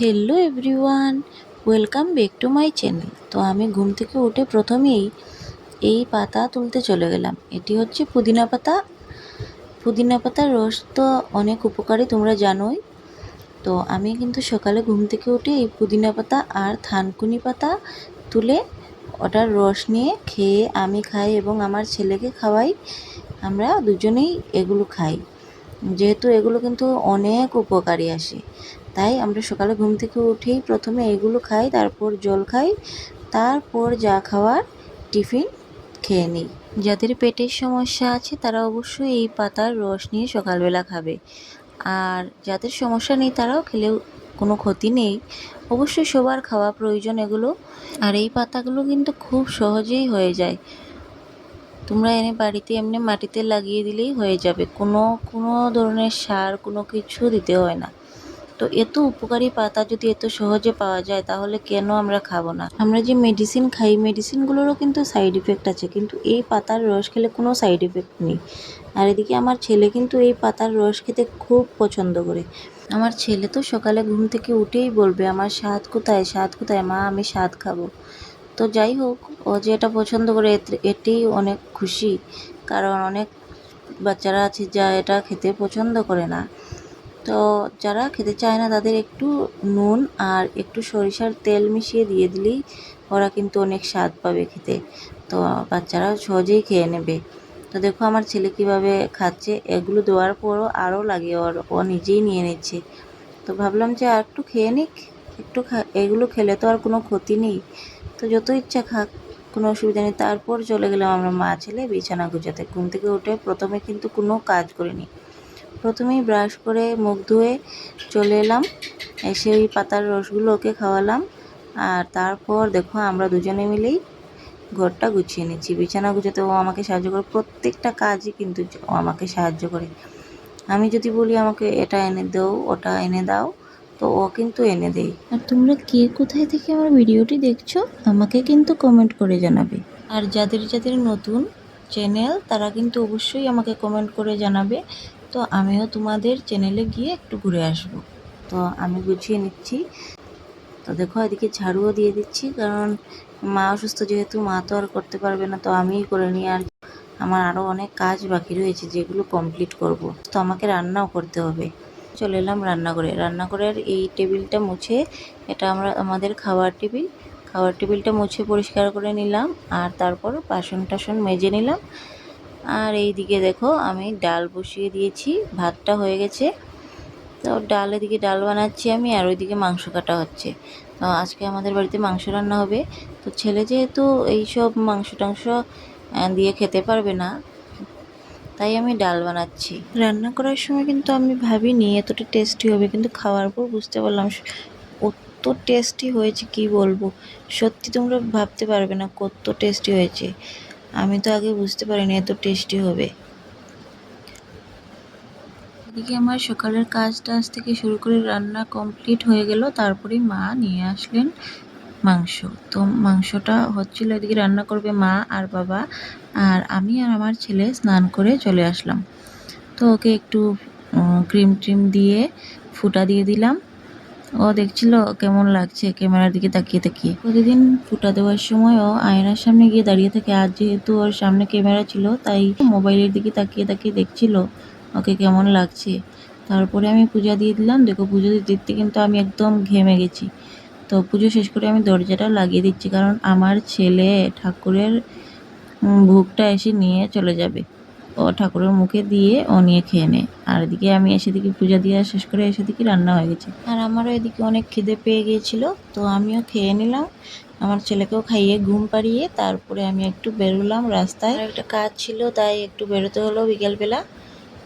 Hello everyone welcome back to my channel তো আমি ঘুম থেকে উঠে প্রথমেই এই পাতা তুলতে চলে গেলাম। এটি হচ্ছে পুদিনা পাতা। পুদিনা পাতার রস তো অনেক উপকারী, তোমরা জানোই। তো আমি কিন্তু সকালে ঘুম থেকে উঠে এই পুদিনা পাতা আর থানকুনি পাতা তুলে ওটার রস নিয়ে খেয়ে আমি খাই এবং আমার ছেলেকে খাওয়াই। আমরা দুজনেই এগুলো খাই। যেহেতু এগুলো কিন্তু অনেক উপকারী আসে। তাই আমরা সকালে ঘুম থেকে উঠেই প্রথমে এগুলো খাই, তারপর জল খাই, তারপর যা খাওয়ার টিফিন খেয়ে নিই। যাদের পেটের সমস্যা আছে তারা অবশ্যই এই পাতার রস নিয়ে সকালবেলা খাবে। আর যাদের সমস্যা নেই তারাও খেলেও কোনো ক্ষতি নেই। অবশ্যই সবার খাওয়া প্রয়োজন এগুলো। আর এই পাতাগুলো কিন্তু খুব সহজেই হয়ে যায়। তোমরা এনে বাড়িতে এমনি মাটিতে লাগিয়ে দিলেই হয়ে যাবে। কোনো কোনো ধরনের সার, কোনো কিছু দিতে হয় না। তো এত উপকারী পাতা যদি এত সহজে পাওয়া যায়, তাহলে কেন আমরা খাব না? আমরা যে মেডিসিন খাই মেডিসিনগুলোরও কিন্তু সাইড ইফেক্ট আছে, কিন্তু এই পাতার রস খেলে কোনো সাইড ইফেক্ট নেই। আর এদিকে আমার ছেলে কিন্তু এই পাতার রস খেতে খুব পছন্দ করে। আমার ছেলে তো সকালে ঘুম থেকে উঠেই বলবে, আমার স্বাদ কোথায়? স্বাদ কোথায়? মা, আমি স্বাদ খাব। তো যাই হোক, ও যে এটা পছন্দ করে এটি অনেক খুশি। কারণ অনেক বাচ্চারা আছে যা এটা খেতে পছন্দ করে না। তো যারা খেতে চায় না, তাদের একটু নুন আর একটু সরিষার তেল মিশিয়ে দিয়ে দিলেই ওরা কিন্তু অনেক স্বাদ পাবে খেতে। তো বাচ্চারা সহজেই খেয়ে নেবে। তো দেখো আমার ছেলে কীভাবে খাচ্ছে। এগুলো দেওয়ার পরও আরও লাগে, ওর, ও নিজেই নিয়ে নিচ্ছে। তো ভাবলাম যে আর একটু খেয়ে নিক, একটু এগুলো খেলে তো আর কোনো ক্ষতি নেই। তো যত ইচ্ছা খাক, কোনো অসুবিধা নেই। তারপর চলে গেলাম আমরা মা ছেলে বিছানা গুছাতে। ঘুম থেকে উঠে প্রথমে কিন্তু কোনো কাজ করিনি। প্রথমেই ব্রাশ করে মুখ ধুয়ে চলে এলাম। এসে ওই পাতার রসগুলো ওকে খাওয়ালাম। আর তারপর দেখো আমরা দুজনে মিলেই ঘরটা গুছিয়ে নিচ্ছি। বিছানা গুছাতে ও আমাকে সাহায্য করে, প্রত্যেকটা কাজই কিন্তু ও আমাকে সাহায্য করে। আমি যদি বলি আমাকে এটা এনে দাও, ওটা এনে দাও, তো ও কিন্তু এনে দেয়। আর তোমরা কে কোথায় থেকে আমার ভিডিওটি দেখছ, আমাকে কিন্তু কমেন্ট করে জানাবে। আর যাদের যাদের নতুন চ্যানেল তারা কিন্তু অবশ্যই আমাকে কমেন্ট করে জানাবে। তো আমিও তোমাদের চ্যানেলে গিয়ে একটু ঘুরে আসব। তো আমি গুছিয়ে নিচ্ছি। তো দেখো, এদিকে ঝাড়ুও দিয়ে দিচ্ছি, কারণ মা অসুস্থ যেহেতু, মা তো আর করতে পারবে না, তো আমিই করে নিই। আর আমার আরও অনেক কাজ বাকি রয়েছে, যেগুলো কমপ্লিট করব। তো আমাকে রান্নাও করতে হবে। চলে এলাম রান্নাঘরে। রান্নাঘরের এই টেবিলটা মুছে, এটা আমরা, আমাদের খাওয়ার টেবিল। খাওয়ার টেবিলটা মুছে পরিষ্কার করে নিলাম, আর তারপর বাসন টাসন মেজে নিলাম। আর এই দিকে দেখো আমি ডাল বসিয়ে দিয়েছি, ভাতটা হয়ে গেছে। তো ডাল এদিকে ডাল বানাচ্ছি আমি আর ওইদিকে মাংস কাটা হচ্ছে। তো আজকে আমাদের বাড়িতে মাংস রান্না হবে। তো ছেলে যেহেতু এইসব মাংস টাংস দিয়ে খেতে পারবে না, তাই আমি ডাল বানাচ্ছি। রান্না করার সময় কিন্তু আমি ভাবিনি এতটা টেস্টি হবে, কিন্তু খাওয়ার পর বুঝতে পারলাম কত টেস্টি হয়েছে, কি বলব? সত্যি তোমরা ভাবতে পারবে না কত টেস্টি হয়েছে। আমি তো আগে বুঝতে পারিনি এত টেস্টি হবে। এদিকে আমার সকালের কাজ টাজ থেকে শুরু করে রান্না কমপ্লিট হয়ে গেল, তারপরে মা নিয়ে আসলেন মাংস। তো মাংসটা হচ্ছিল এদিকে রান্না করবে মা আর বাবা, আর আমি আর আমার ছেলে স্নান করে চলে আসলাম। তো ওকে একটু ক্রিম ট্রিম দিয়ে ফুটা দিয়ে দিলাম। ও দেখছিল কেমন লাগছে ক্যামেরার দিকে তাকিয়ে তাকিয়ে। প্রতিদিন ফুটা দেওয়ার সময় ও আয়নার সামনে গিয়ে দাঁড়িয়ে থাকে। আজ যেহেতু ওর সামনে ক্যামেরা ছিল, তাই মোবাইলের দিকে তাকিয়ে তাকিয়ে দেখছিল ওকে কেমন লাগছে। তারপরে আমি পূজা দিয়ে দিলাম। দেখো, পুজো দিতে কিন্তু আমি একদম ঘেমে গেছি। তো পুজো শেষ করে আমি দরজাটা লাগিয়ে দিচ্ছি, কারণ আমার ছেলে ঠাকুরের ভোগটা এসে নিয়ে চলে যাবে। ঠাকুরের মুখে দিয়ে ও নিয়ে খেয়ে নেয়। আর এদিকে আমি এসে দিকে পূজা দিয়ে শেষ করে এসে দিকে রান্না হয়ে গেছে। আর আমারও এদিকে অনেক খিদে পেয়ে গিয়েছিল, তো আমিও খেয়ে নিলাম। আমার ছেলেকেও খাইয়ে ঘুম পাড়িয়ে তারপরে আমি একটু বেরোলাম রাস্তায়। একটা কাজ ছিল, তাই একটু বেরোতে হলো বিকেলবেলা।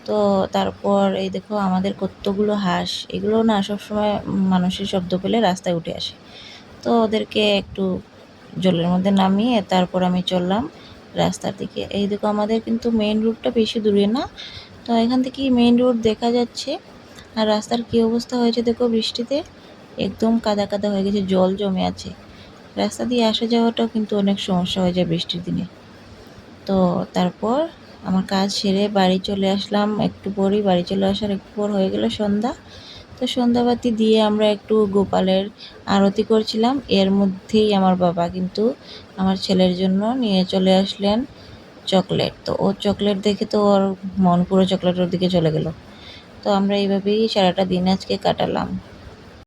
তো তারপর এই দেখো আমাদের কতগুলো হাঁস এগুলো না সবসময় মানুষের শব্দ পেলে রাস্তায় উঠে আসে। তো ওদেরকে একটু জলের মধ্যে নামিয়ে তারপর আমি চললাম। রাস্তার দিকে। এই দেখো, আমাদের কিন্তু মেইন রোডটা বেশি দূরে না। তো এখান থেকে মেইন রোড দেখা যাচ্ছে। আর রাস্তার কী অবস্থা হয়েছে দেখো বৃষ্টিতে? একদম কাদা কাদা হয়ে গেছে, জল জমে আছে। রাস্তা দিয়ে আসা যাওয়াটাও কিন্তু অনেক সমস্যা হয়ে যায় বৃষ্টির দিনে। তো তারপর আমার কাজ সেরে বাড়ি চলে আসলাম। একটু পরেই বাড়ি চলে আসার একটু পর হয়ে গেল সন্ধ্যা। তো সন্ধ্যাবাতি দিয়ে আমরা একটু গোপালের আরতি করছিলাম। এর মধ্যেই আমার বাবা কিন্তু আমার ছেলের জন্য নিয়ে চলে আসলেন চকলেট। তো ও চকলেট দেখে তো ওর মন পুরো চকলেটের দিকে চলে গেল। তো আমরা এইভাবেই সারাটা দিন আজকে কাটালাম।